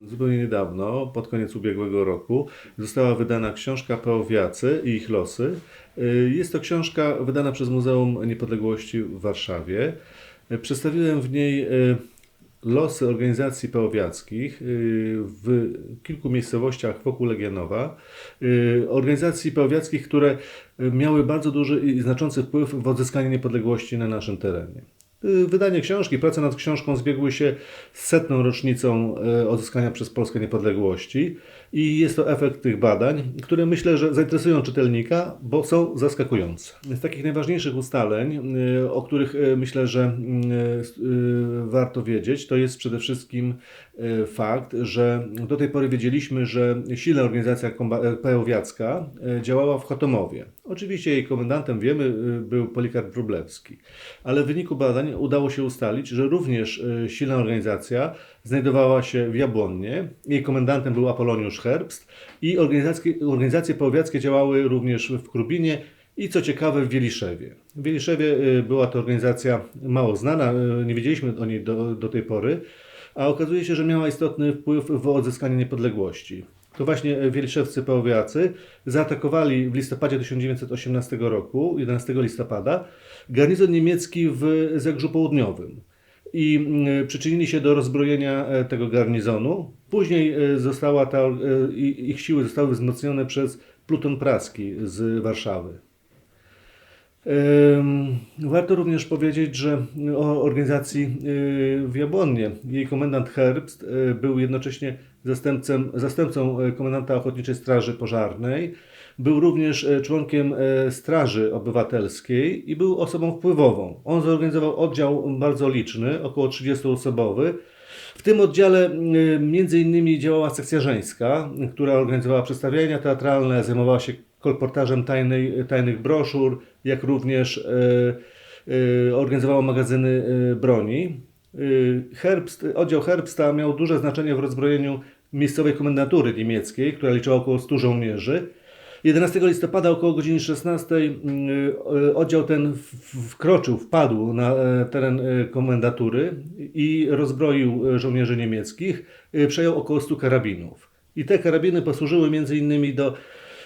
Zupełnie niedawno, pod koniec ubiegłego roku, została wydana książka Peowiacy i ich losy. Y, Jest to książka wydana przez Muzeum Niepodległości w Warszawie. Y, Przedstawiłem w niej y, losy organizacji peowiackich w kilku miejscowościach wokół Legianowa. Y, Organizacji peowiackich, które miały bardzo duży i znaczący wpływ w odzyskaniu niepodległości na naszym terenie. Y, Wydanie książki, prace nad książką zbiegły się z setną rocznicą e, odzyskania przez Polskę niepodległości i jest to efekt tych badań, które myślę, że zainteresują czytelnika, bo są zaskakujące. Z takich najważniejszych ustaleń, y, o których e, myślę, że y, warto wiedzieć, to jest przede wszystkim fakt, że do tej pory wiedzieliśmy, że silna organizacja e, pejowiacka e, działała w Chotomowie. Oczywiście jej komendantem, wiemy, y, był Polikarp Wróblewski, ale w wyniku badań udało się ustalić, że również y, silna organizacja znajdowała się w Jabłonnie. Jej komendantem był Apoloniusz Herbst i organizacje, organizacje działały również w Krubinie i co ciekawe w Wieliszewie. W Wieliszewie y, była to organizacja mało znana, y, nie wiedzieliśmy o niej do, do tej pory, a okazuje się, że miała istotny wpływ w odzyskaniu niepodległości. To właśnie wieliszewscy pełowiacy zaatakowali w listopadzie 1918 roku, 11 listopada, garnizon niemiecki w Zegrzu Południowym i mm, przyczynili się do rozbrojenia e, tego garnizonu. Później e, została ta, e, ich siły zostały wzmocnione przez pluton praski z Warszawy. Warto również powiedzieć, że o organizacji w Jabłonnie jej komendant Herbst był jednocześnie zastępcą komendanta Ochotniczej Straży Pożarnej. Był również y, członkiem y, Straży Obywatelskiej i był osobą wpływową. On zorganizował oddział bardzo liczny, około 30-osobowy. W tym oddziale innymi działała sekcja żeńska, która organizowała przedstawienia teatralne, zajmowała się kolportażem tajnej, tajnych broszur, jak również y, organizowała magazyny broni. Herbst, oddział Herbsta miał duże znaczenie w rozbrojeniu miejscowej komendatury niemieckiej, która liczyła około 100 żołnierzy. 11 listopada około godziny 16 y, y, oddział ten wkroczył, wpadł na e, teren e, komendatury i rozbroił e, żołnierzy niemieckich. Przejął około 100 karabinów. I te karabiny posłużyły innymi do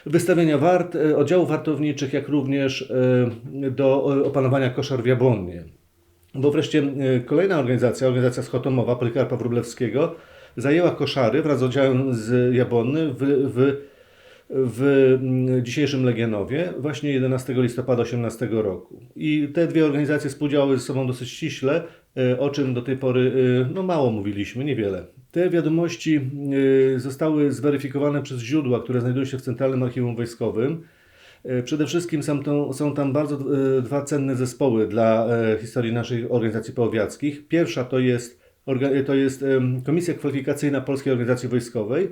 wystawienia wart, oddziałów wartowniczych, jak również do opanowania koszar w Jabłonnie. Bo wreszcie kolejna organizacja, organizacja Schotomowa Polikarpa Wróblewskiego, zajęła koszary wraz z oddziałem z Jabłonny w, w, w mm, dzisiejszym Legionowie właśnie 11 listopada 18 roku. I te dwie organizacje współdziałały ze sobą dosyć ściśle, e, o czym do tej pory e, no, mało mówiliśmy, niewiele. Te wiadomości e, zostały zweryfikowane przez źródła, które znajdują się w Centralnym Archiwum Wojskowym. Przede wszystkim są, to, są tam bardzo dwa cenne zespoły dla historii naszych organizacji połowiackich. Pierwsza to jest, to jest Komisja Kwalifikacyjna Polskiej Organizacji Wojskowej.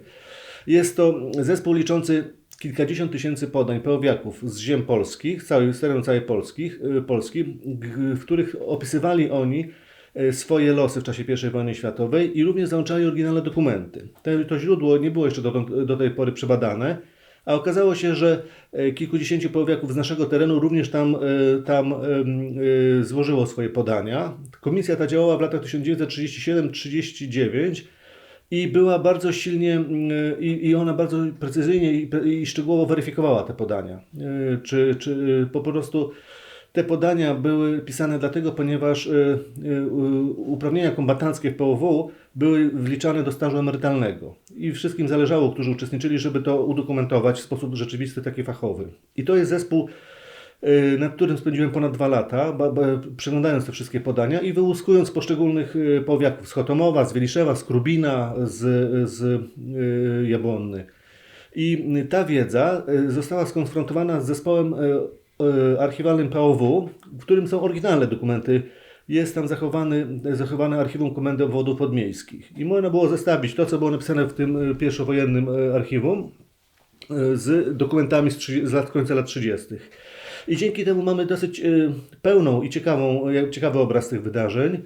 Jest to zespół liczący kilkadziesiąt tysięcy podań pełowiaków z ziem polskich, całej, z terenu całej Polski, Polski, g- w których opisywali oni e, swoje losy w czasie I wojny światowej i również załączali oryginalne dokumenty. To źródło nie było jeszcze do, do tej pory przebadane, a okazało się, że e, kilkudziesięciu połowiaków z naszego terenu również tam, tam złożyło swoje podania. Komisja ta działała w latach 1937-39 i była bardzo silnie mm, i, i ona bardzo precyzyjnie i, i szczegółowo weryfikowała te podania. Y, Czy, czy po prostu te podania były pisane dlatego, ponieważ y, y, uprawnienia kombatanckie w POW były wliczane do stażu emerytalnego i wszystkim zależało, którzy uczestniczyli, żeby to udokumentować w sposób rzeczywisty, taki fachowy. I to jest zespół y, nad którym spędziłem ponad dwa lata, przeglądając te wszystkie podania i wyłuskując poszczególnych y, powiatów z Chotomowa, z Wieliszewa, z Krubina, z, z y, Jabłonny. I y, ta wiedza y, została skonfrontowana z zespołem y, y, archiwalnym POW, w którym są oryginalne dokumenty. Jest tam zachowany, zachowane archiwum Komendy Obwodów Podmiejskich. I można było zestawić to, co było napisane w tym y, pierwszowojennym y, archiwum, z dokumentami z, 30 z lat końca lat 30. I dzięki temu mamy dosyć y, pełną i ciekawą, ciekawy obraz tych wydarzeń.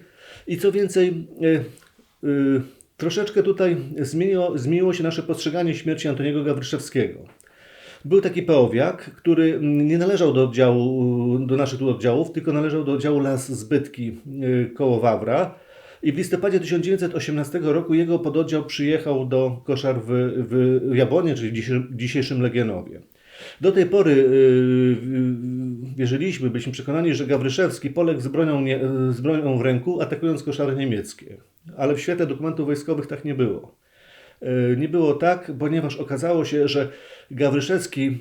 I co więcej, y, y, troszeczkę tutaj zmieniło, zmieniło się nasze postrzeganie śmierci Antoniego Gawryszewskiego. Był taki peowiak, który mm, nie należał do oddziału, do naszych tu oddziałów, tylko należał do oddziału Las Zbytki koło Wawra. I w listopadzie 1918 roku jego pododdział przyjechał do koszar w, w czyli w dzisiejszym Legionowie. Do tej pory yy, yy, wierzyliśmy, byliśmy przekonani, że Gawryszewski poległ z bronią, nie, z bronią w ręku, atakując koszary niemieckie. Ale w świetle dokumentów wojskowych tak nie było. Yy, Nie było tak, ponieważ okazało się, że Gawryszewski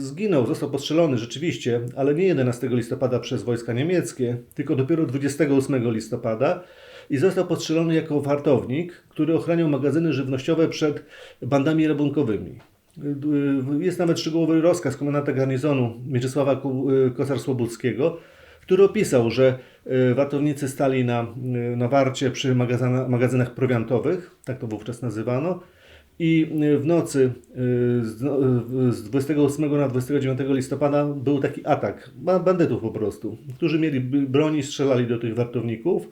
zginął, został postrzelony rzeczywiście, ale nie 11 listopada przez wojska niemieckie, tylko dopiero 28 listopada i został postrzelony jako wartownik, który ochraniał magazyny żywnościowe przed bandami rabunkowymi. Jest nawet szczegółowy rozkaz komendanta garnizonu Mieczysława yy, Kosar-Słobuckiego, który opisał, że y, wartownicy stali na, y, na warcie przy magazyna, magazynach prowiantowych, tak to wówczas nazywano, i y, w nocy y, z, no, y, z 28 na 29 listopada był taki atak ba- bandytów po prostu, którzy mieli b- broń i strzelali do tych wartowników.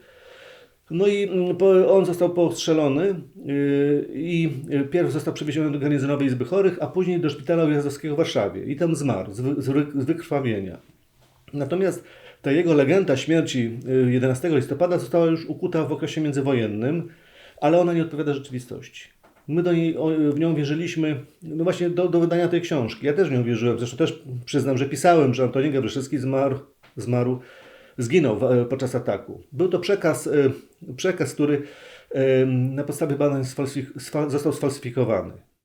No i mm, on został postrzelony yy, i yy, pierw został przewieziony do garnizonowej Izby Chorych, a później do szpitala ujazdowskiego w Warszawie i tam zmarł z, wy, z, wy, z wykrwawienia. Natomiast ta jego legenda śmierci y, 11 listopada została już ukuta w okresie międzywojennym, ale ona nie odpowiada rzeczywistości. My do niej, w nią wierzyliśmy, no właśnie do, do wydania tej książki. Ja też w nią wierzyłem, zresztą też przyznam, że pisałem, że Antoni Gawryszewski zmarł, zmarł zginął e, podczas ataku. Był to przekaz, e, przekaz który e, na podstawie badań został sfalsyfikowany.